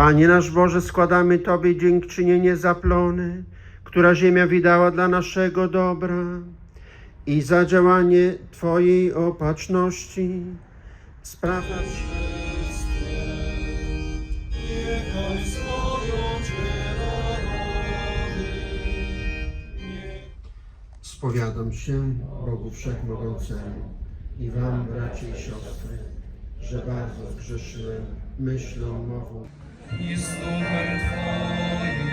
Panie nasz Boże, składamy Tobie dziękczynienie za plony, która ziemia wydała dla naszego dobra i za działanie Twojej opatrzności. Spraw Spowiadam się Bogu Wszechmogącemu i Wam, bracia i siostry, że bardzo zgrzeszyłem myślą, mową i z duchem Twoim.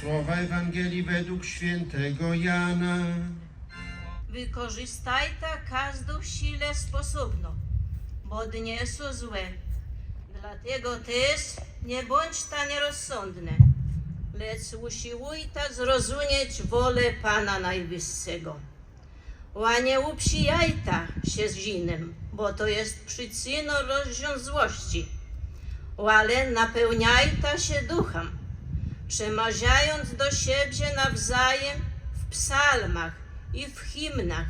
Słowa Ewangelii według świętego Jana. Wykorzystajta każdą siłę sposobną, bo dnie są złe. Dlatego też nie bądź ta nierozsądne, lecz usiłujta zrozumieć wolę Pana Najwyższego. A nie uprzyjajta się z innym, bo to jest przyczyną rozwiązłości ale napełniajcie się duchem, przemawiając do siebie nawzajem w psalmach i w hymnach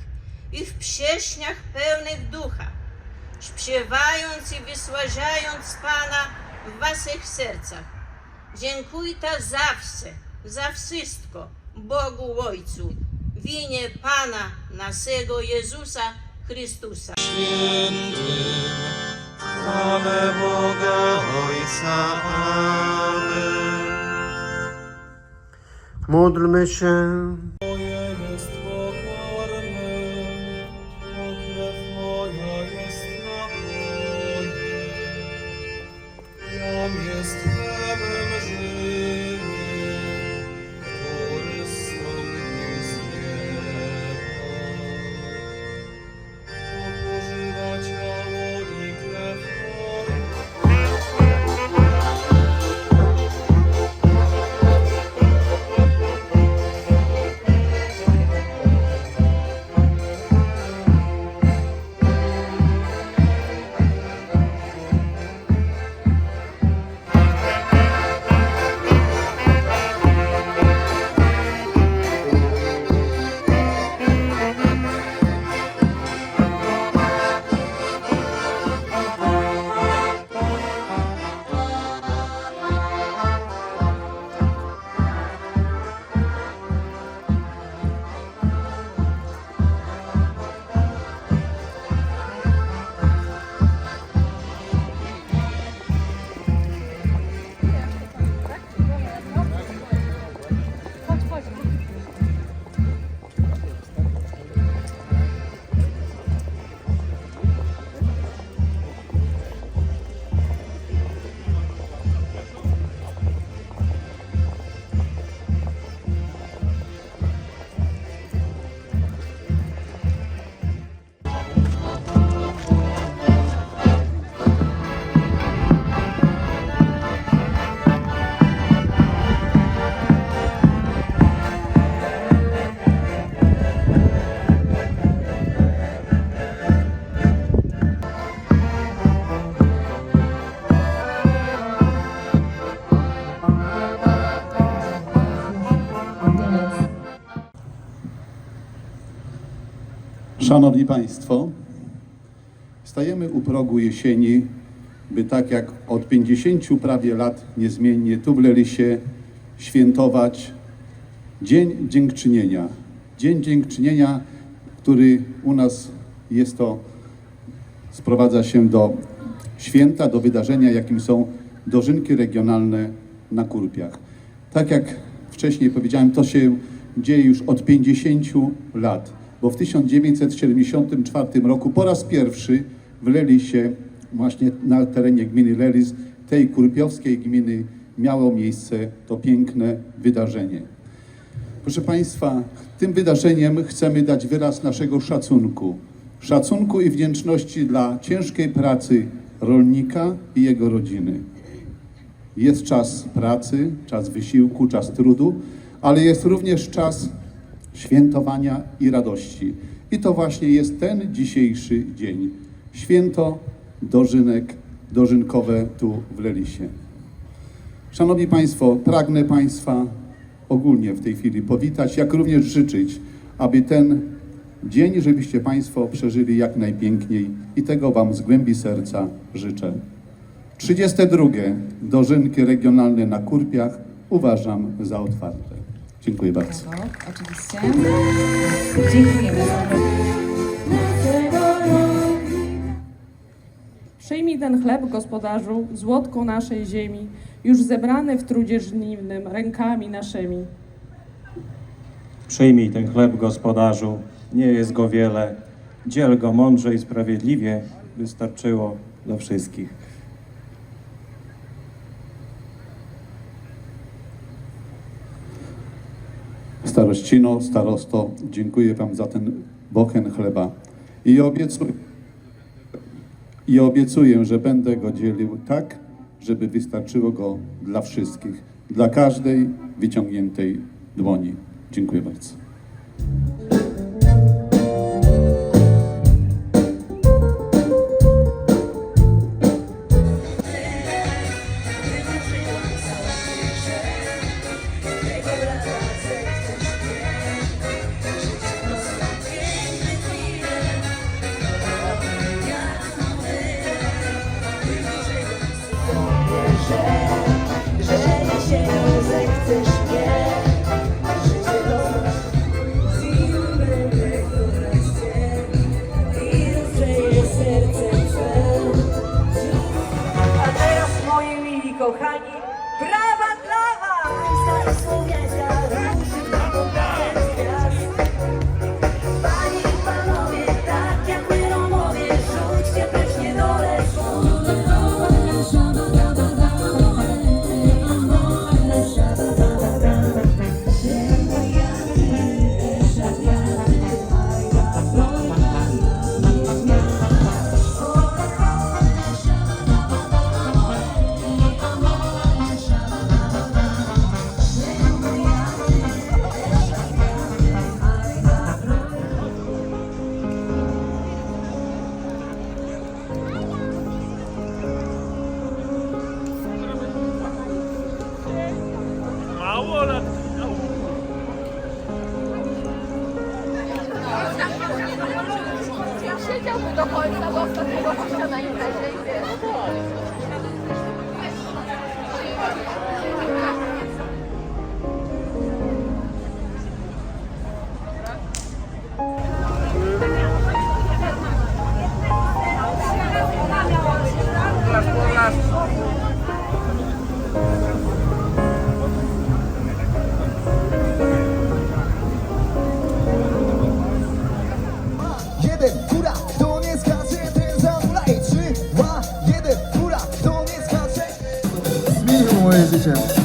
i w pieśniach pełnych ducha, śpiewając i wysławiając Pana w waszych sercach. Dziękujcie zawsze, za wszystko Bogu Ojcu, w imię Pana naszego Jezusa Chrystusa. Chwale Boga sağlık. Módlmy się. Szanowni Państwo, stajemy u progu jesieni, by tak jak od 50 prawie lat niezmiennie tu w Lelisie świętować Dzień Dziękczynienia. Dzień Dziękczynienia, który u nas jest to, sprowadza się do święta, do wydarzenia, jakim są dożynki regionalne na Kurpiach. Tak jak wcześniej powiedziałem, to się dzieje już od 50 lat, bo w 1974 roku po raz pierwszy w Lelisie, właśnie na terenie gminy Lelis, tej kurpiowskiej gminy, miało miejsce to piękne wydarzenie. Proszę Państwa, tym wydarzeniem chcemy dać wyraz naszego szacunku. Szacunku i wdzięczności dla ciężkiej pracy rolnika i jego rodziny. Jest czas pracy, czas wysiłku, czas trudu, ale jest również czas świętowania i radości. I to właśnie jest ten dzisiejszy dzień. Święto dożynek, dożynkowe tu w Lelisie. Szanowni Państwo, pragnę Państwa ogólnie w tej chwili powitać, jak również życzyć, aby ten dzień, żebyście Państwo przeżyli jak najpiękniej i tego Wam z głębi serca życzę. 32. Dożynki regionalne na Kurpiach uważam za otwarte. Dziękuję bardzo. Brawo, oczywiście. Dziękujemy. Przyjmij ten chleb, gospodarzu, złotko naszej ziemi, już zebrany w trudzie żniwnym rękami naszymi. Przyjmij ten chleb, gospodarzu, nie jest go wiele. Dziel go mądrze i sprawiedliwie, wystarczyło dla wszystkich. Starościno, starosto, dziękuję Wam za ten bochen chleba i obiecuję, i obiecuję, że będę go dzielił tak, żeby wystarczyło go dla wszystkich, dla każdej wyciągniętej dłoni. Dziękuję bardzo. Kochani pleasure.